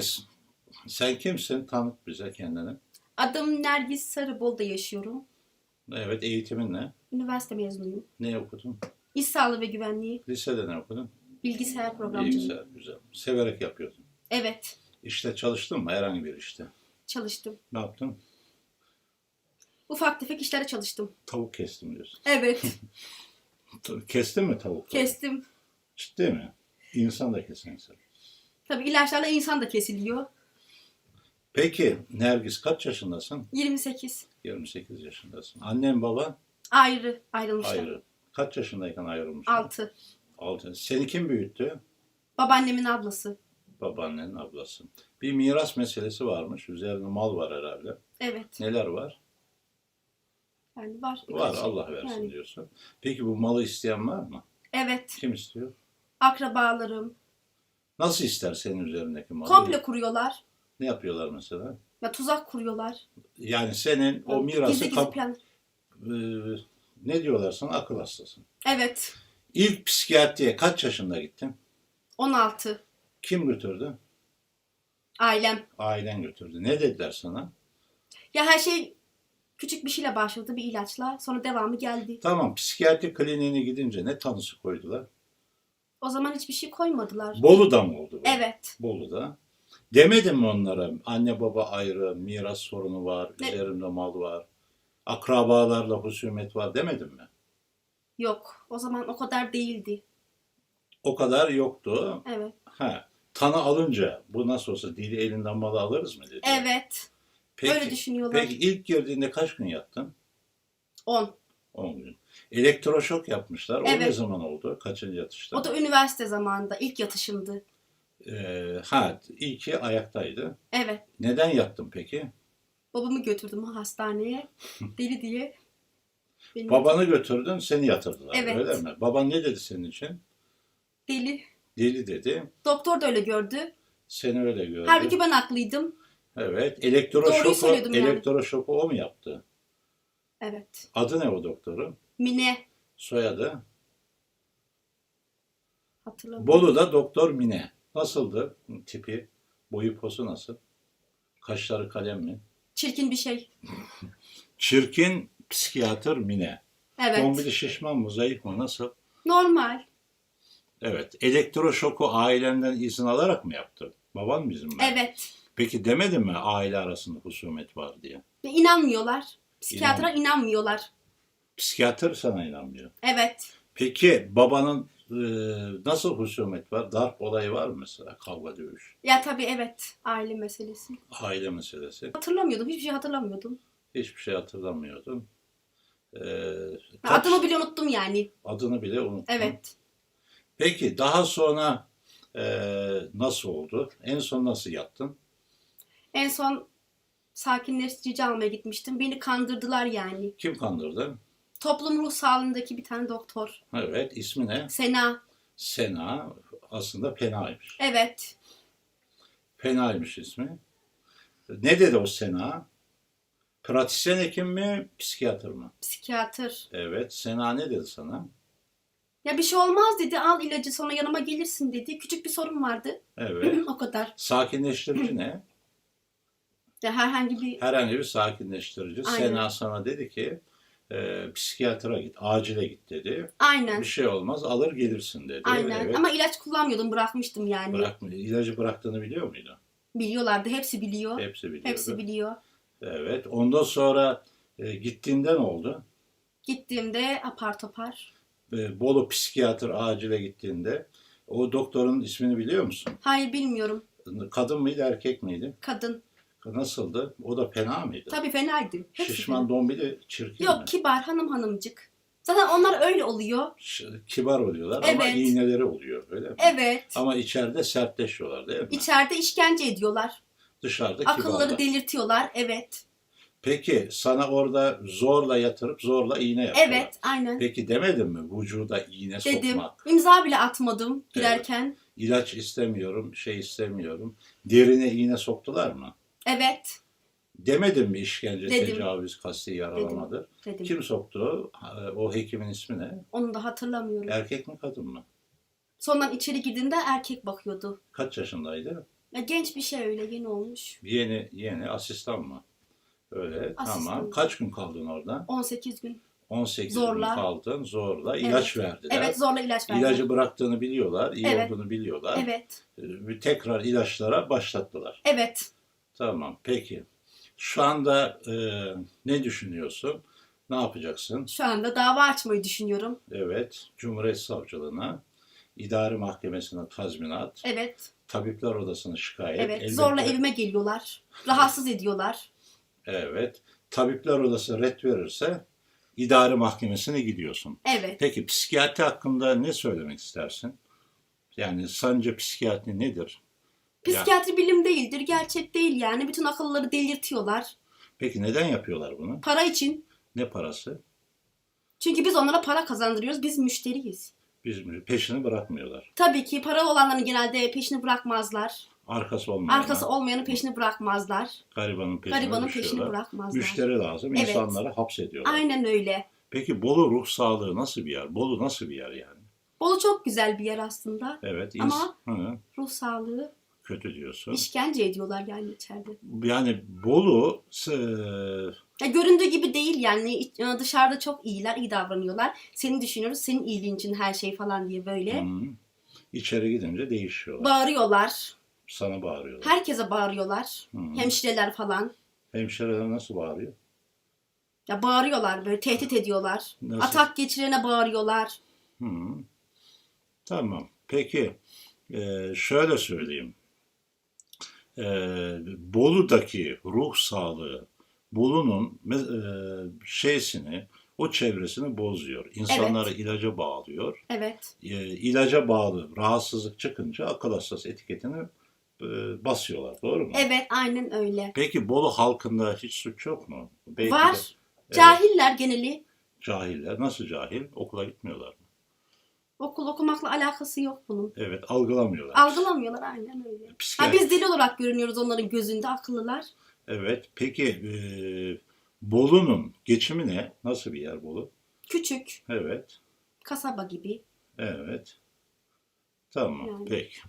Nergis, sen kimsin? Tanıt bize kendini. Adım Nergis Sarıbol'da yaşıyorum. Evet, eğitimin ne? Üniversite mezunuyum. Ne okudun? İş sağlığı ve güvenliği, Lisede ne okudun? bilgisayar programcılığı. Bilgisayar, güzel. Severek yapıyordun. Evet, İşte çalıştın mı? Herhangi bir işte. çalıştım. Ne yaptın? Ufak tefek işlere çalıştım. Tavuk kestim diyorsun. Evet, Kestin mi tavuk? kestim. Ciddi mi? İnsan da kesin sen. Tabii ilaçlarla insan da kesiliyor. Peki Nergis kaç yaşındasın? 28. 28 yaşındasın. Annen baban Ayrı ayrılmışlar. ayrı. Kaç yaşındayken ayrılmışlar? 6. 6. Seni kim büyüttü? Babaannemin ablası. Babaannenin ablası. Bir miras meselesi varmış. Üzerinde mal var herhalde. Evet. Neler var? Yani var. Var Allah versin yani. diyorsun. Peki bu malı isteyen var mı? Evet. Kim istiyor? Akrabalarım. Nasıl ister senin üzerindeki malı? Komple kuruyorlar. Ne yapıyorlar mesela? Ya tuzak kuruyorlar. Yani senin o mirası Gizli gizli kap- plan. Ee, ne diyorlar sana? Akıl hastasın. Evet. İlk psikiyatriye kaç yaşında gittin? 16. Kim götürdü? Ailem. Ailen götürdü. Ne dediler sana? Ya her şey küçük bir şeyle başladı bir ilaçla. Sonra devamı geldi. Tamam psikiyatri kliniğine gidince ne tanısı koydular? O zaman hiçbir şey koymadılar. Bolu'da mı oldu bu? Evet. Bolu'da. Demedin mi onlara anne baba ayrı, miras sorunu var, Ne? üzerimde mal var, akrabalarla husumet var demedin mi? Yok. O zaman o kadar değildi. O kadar yoktu. Evet. Ha, tanı alınca bu nasıl olsa dili elinden malı alırız mı dedi. Evet. Peki, Öyle düşünüyorlar. peki ilk girdiğinde kaç gün yattın? 10. 10 gün. Elektroşok yapmışlar. O ne Evet. zaman oldu? Kaçıncı yatışta? O da üniversite zamanında. ilk yatışımdı. Ee, ha, ilki ayaktaydı. Evet. Neden yattın peki? Babamı götürdüm hastaneye. Deli diye. Beni Babanı götürdün, seni yatırdılar. Evet. Öyle mi? Baban ne dedi senin için? Deli. Deli dedi. Doktor da öyle gördü. Seni öyle gördü. Halbuki ben haklıydım. Evet. Doğruyu Elektroşoku, söylüyordum yani. elektroşoku o mu yaptı? Evet. Adı ne o doktorun? Mine. Soyadı? Hatırlamıyorum. Bolu'da Doktor Mine. Nasıldı tipi? Boyu posu nasıl? Kaşları kalem mi? Çirkin bir şey. Çirkin psikiyatr Mine. Evet. Bombili şişman mı zayıf mı nasıl? Normal. Evet. Elektroşoku ailenden izin alarak mı yaptı? Baban mı izin verdi? Evet. Peki demedin mi aile arasında husumet var diye? Ve inanmıyorlar. Psikiyatra inanmıyorlar. Psikiyatr sana inanmıyor. Evet. Peki babanın e, nasıl husumet var? Darp olayı var mı mesela? Kavga dövüş. Ya tabii evet. Aile meselesi. Aile meselesi. Hatırlamıyordum. Hiçbir şey hatırlamıyordum. Hiçbir şey hatırlamıyordun. Ee, kaç- Adımı bile unuttum yani. adını bile unuttun. Evet. Peki daha sonra e, nasıl oldu? En son nasıl yattın? En son sakinleştirici almaya gitmiştim. Beni kandırdılar yani. Kim kandırdı? Toplum ruh sağlığındaki bir tane doktor. Evet ismi ne? Sena. Sena aslında Pena'ymış. Evet. Pena'ymış ismi. Ne dedi o Sena? Pratisyen hekim mi, psikiyatr mı? Psikiyatr. Evet. Sena ne dedi sana? Ya bir şey olmaz dedi. Al ilacı sonra yanıma gelirsin dedi. Küçük bir sorun vardı. Evet. o kadar. Sakinleştirici ne? Ya herhangi bir Herhangi bir sakinleştirici. Aynen. Sena sana dedi ki e, psikiyatra git, acile git dedi. aynen. Bir şey olmaz alır gelirsin dedi. Aynen. Evet. Ama ilaç kullanmıyordum. Bırakmıştım yani. Bırakmıyor. İlacı bıraktığını biliyor muydu? Biliyorlardı. Hepsi biliyor. Hepsi biliyordu. Hepsi biliyor. Evet. Ondan sonra e, gittiğinde ne oldu? Gittiğimde apar topar. E, Bolu psikiyatr acile gittiğinde o doktorun ismini biliyor musun? Hayır bilmiyorum. Kadın mıydı erkek miydi? Kadın. Nasıldı? O da fena mıydı? Tabii fenaydı. Hepsi Şişman fena. dombili çirkin Yok mi? kibar hanım hanımcık. Zaten onlar öyle oluyor. Ş- Kibar oluyorlar ama Evet. iğneleri oluyor öyle mi? Evet. Ama içeride sertleşiyorlar değil mi? İçeride işkence ediyorlar. Dışarıda Akılları kibarlar. delirtiyorlar. Evet. Peki sana orada zorla yatırıp zorla iğne yaptılar. Evet aynen. Peki demedin mi vücuda iğne Dedim. sokmak? İmza bile atmadım girerken. İlaç istemiyorum, şey istemiyorum. Derine iğne soktular mı? Evet. Demedin mi işkence, Dedim. tecavüz, kasti yaralamadır? Dedim. Kim soktu? O hekimin ismi ne? Onu da hatırlamıyorum. Erkek mi kadın mı? Sonradan içeri girdiğinde erkek bakıyordu. Kaç yaşındaydı? Ya genç bir şey öyle yeni olmuş. Yeni yeni asistan mı? Öyle Asistan. tamam. Kaç gün kaldın orada? 18 gün. 18 Zorla. gün kaldın zorla. ilaç verdiler. Evet zorla ilaç verdi. İlacı bıraktığını biliyorlar, iyi Evet. olduğunu biliyorlar. Evet. Ee, Tekrar ilaçlara başlattılar. Evet. Tamam, peki. Şu anda e, ne düşünüyorsun? Ne yapacaksın? Şu anda dava açmayı düşünüyorum. Evet, Cumhuriyet Savcılığına, İdari Mahkemesi'ne tazminat, Evet. Tabipler Odası'na şikayet. Evet. elbette- Zorla evime geliyorlar. Rahatsız ediyorlar. Evet. Tabipler Odası red verirse idari mahkemesine gidiyorsun. Evet. Peki psikiyatri hakkında ne söylemek istersin? Yani sence psikiyatri nedir? Psikiyatri bilim değildir. Gerçek değil yani. Bütün akılları delirtiyorlar. Peki neden yapıyorlar bunu? Para için. Ne parası? Çünkü biz onlara para kazandırıyoruz. Biz müşteriyiz. Biz peşini bırakmıyorlar. Tabii ki para olanların genelde peşini bırakmazlar. Arkası olmayan. Arkası olmayanın peşini bırakmazlar. garibanın peşine Garibanın peşini düşüyorlar. bırakmazlar. Müşteri lazım. Evet. insanları hapsediyorlar. Aynen öyle. Peki Bolu ruh sağlığı nasıl bir yer? Bolu nasıl bir yer yani? Bolu çok güzel bir yer aslında. Evet. Ama- Hı, Ruh sağlığı kötü diyorsun. işkence ediyorlar yani içeride. Yani Bolu e, Ya göründüğü gibi değil yani İç- e, dışarıda çok iyiler, iyi davranıyorlar. Seni düşünüyoruz, senin iyiliğin için her şey falan diye böyle. hı, içeri gidince değişiyorlar. Bağırıyorlar. Sana bağırıyorlar. Herkese bağırıyorlar. Hı. Hemşireler falan. Hemşireler nasıl bağırıyor? Ya bağırıyorlar böyle tehdit ediyorlar. Nasıl? Atak geçirene bağırıyorlar. Hı. Tamam. Peki e, şöyle söyleyeyim. E, Bolu'daki ruh sağlığı Bolu'nun e, şeysini, o çevresini bozuyor. İnsanları ilaca bağlıyor. Evet. E, ilaca bağlı rahatsızlık çıkınca akıl hastası etiketini e, basıyorlar. Doğru mu? Evet aynen öyle. Peki Bolu halkında hiç suç yok mu? Belki de- Var. Evet. Cahiller geneli. Cahiller. Nasıl cahil? Okula gitmiyorlar mı? Okul okumakla alakası yok bunun. Evet, algılamıyorlar. Algılamıyorlar aynen öyle. Ha, Psikiyatri- biz deli olarak görünüyoruz onların gözünde akıllılar. Evet. Peki e, Bolu'nun geçimi ne? Nasıl bir yer Bolu? Küçük, Evet. kasaba gibi. Evet. Tamam. Yani. Peki.